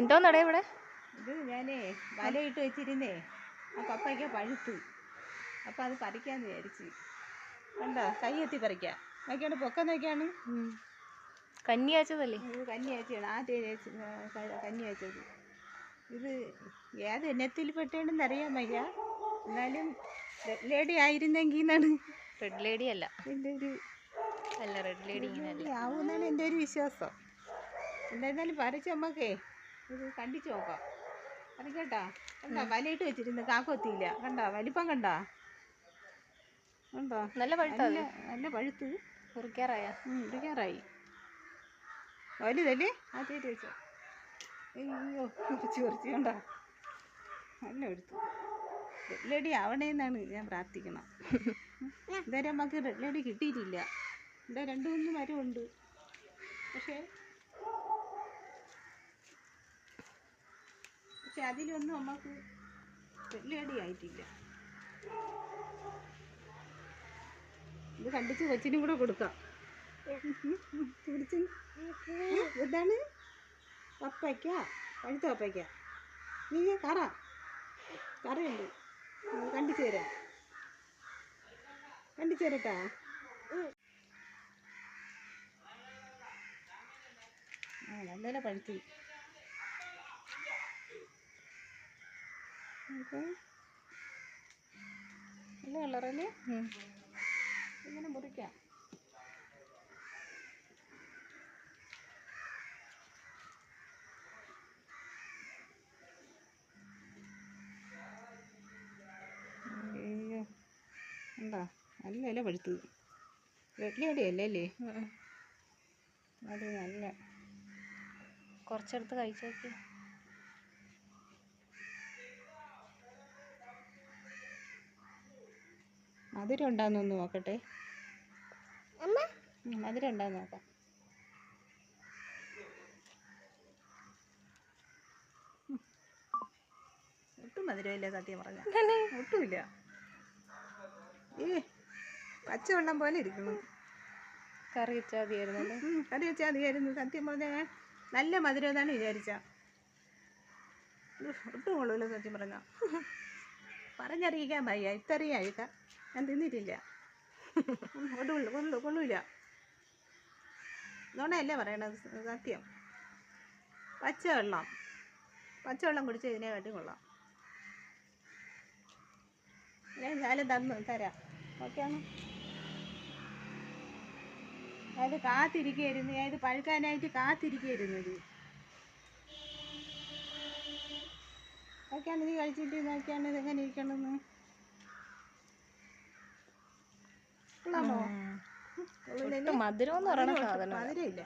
എന്തോന്നടേ ഇവിടെ? ഇത് ഞാനേ വലയിട്ട് വെച്ചിരുന്നേ. ആ പപ്പയ്ക്ക പഴുത്തു. അപ്പം അത് പറിക്കാന്ന് വിചാരിച്ച്. കണ്ടോ? കൈ എത്തി പറിക്കാം. നോക്കിയാണ് പൊക്കം നോക്കിയാണ്. കന്നി ഇത് കഞ്ഞി അയച്ചാണ് ആദ്യം കന്നി അയച്ചത് ഇത് ഏത് ഇനത്തിൽ പെട്ടേണ്ടെന്ന് അറിയാൻ വയ്യ. എന്നാലും ലേഡി ആയിരുന്നെങ്കിൽ എന്നാണ്. റെഡ് ലേഡി അല്ല. എന്റെ ഒരു അല്ല റെഡ് ലേഡി ആവുമെന്നാണ് എന്റെ ഒരു വിശ്വാസം. എന്തായിരുന്നാലും പറിച്ച് നമുക്കേ ഇത് കണ്ടിച്ച് നോക്കാം. പറിക്കട്ടാ കണ്ടാ? വലയിട്ട് വെച്ചിരുന്നു കാക്കൊത്തിയില്ല. കണ്ടാ? വലിപ്പം കണ്ടാ? കണ്ടോ? നല്ല പഴുത്താ നല്ല പഴുത്ത്. കുറിക്കാറായ? ഉം, ഇടിക്കാറായി വലുതല്ലേ? ആദ്യമായിട്ട് വെച്ചോ. അയ്യോ കുറച്ച് കുറച്ച് കണ്ടോ? നല്ല എടുത്തു റെഡ് ലേഡി ആവണേന്നാണ് ഞാൻ പ്രാർത്ഥിക്കണം. ഇതുവരെ നമുക്ക് റെഡ് ലേഡി കിട്ടിയിട്ടില്ല. ഇവിടെ രണ്ട് മൂന്ന് മരമുണ്ട്. പക്ഷേ അതിലൊന്നും നമുക്ക് ആയിട്ടില്ല ഇത് കണ്ടിച്ച് കൊച്ചിനും കൂടെ കൊടുക്കാം. എന്താണ്? പപ്പയ്ക്ക? പഴുത്ത പപ്പയ്ക്ക? നീ കറ. കറയുണ്ട്. കണ്ടിച്ച് തരാം. കണ്ടിച്ച് തരട്ടാ? ആ നല്ല പഴുത്തി. നല്ല കളറല്ലേ ഇങ്ങനെ മുറിക്കാം. അയ്യോ. എന്താ? നല്ല ഇല പഴുത്തത്. വെള്ളിയടിയല്ലേ അല്ലേ അല്ലേ അത് നല്ല. കുറച്ചെടുത്ത് കഴിച്ചു മധുരം ഉണ്ടാകുന്നൊന്ന് നോക്കട്ടെ. മധുരം ഉണ്ടാകുന്ന നോക്കാം. ഒട്ടും മധുരമില്ല സത്യം പറഞ്ഞ. ഒട്ടുമില്ല. ഏ പച്ചവെള്ളം പോലെ ഇരിക്കുന്നു. കറി വെച്ചാൽ മതിയായിരുന്നു കറി വെച്ചാൽ മതിയായിരുന്നു സത്യം പറഞ്ഞ. ഞാൻ നല്ല മധുരം എന്നാണ് വിചാരിച്ച ഒട്ടും കൊള്ളൂല സത്യം പറഞ്ഞ. പറഞ്ഞറിയിക്കാൻ വയ്യ. ഇത്രയും അഴുക്ക ഞാൻ തിന്നിട്ടില്ല. കൊള്ളു കൊള്ളു കൊള്ളൂല. നുണയല്ലേ പറയണത് സത്യം. പച്ചവെള്ളം. പച്ചവെള്ളം കുടിച്ച് ഇതിനെക്കാട്ടി കൊള്ളാം. ഞാൻ ഞാനും തന്നു തരാം. ഓക്കെ അത് കാത്തിരിക്കുകയായിരുന്നു. അതായത് പഴുക്കാനായിട്ട് കാത്തിരിക്കുകയായിരുന്നു ഇത്. നോക്കിയാണ് നീ കഴിച്ചിട്ട് നോക്കിയാണ് ഇത് എങ്ങനെ ഇരിക്കണമെന്ന് കൊള്ളാമോ? മധുരം എന്ന് പറയണ സാധനം മധുരമില്ല.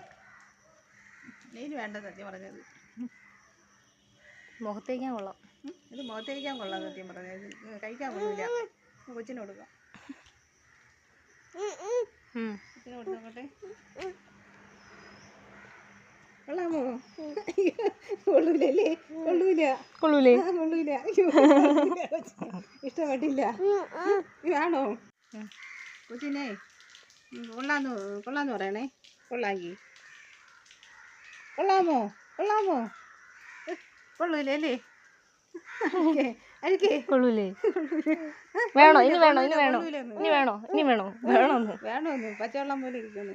നീന് വേണ്ട സത്യം പറഞ്ഞത്. മുഖത്തേക്കാൻ കൊള്ളാം. ഇത് മുഖത്തേക്കാൻ കൊള്ളാം സത്യം പറഞ്ഞത്. കഴിക്കാൻ കൊള്ളില്ല കൊച്ചിന് കൊടുക്കാം. കൊച്ചിന് കൊടുത്തോട്ടെ കൊള്ളാമോ? കൊള്ളൂലല്ലേ? കൊള്ളൂല. കൊള്ളൂലേ? കൊള്ളൂല. ഇഷ്ടപ്പെട്ടില്ല. ആണോ കൊച്ചിനെ കൊള്ളാന്ന് കൊള്ളാന്ന് പറയണേ. കൊള്ളാങ്കി. കൊള്ളാമോ? കൊള്ളാമോ? ഏ, കൊള്ളൂലേ? വേണോ? ഇനി വേണോ? ഇനി വേണോ. ഇനി വേണോ? ഇനി വേണോ? വേണോന്ന്. വേണോന്ന്. പച്ചവെള്ളം പോലെ ഇരിക്കുന്നു.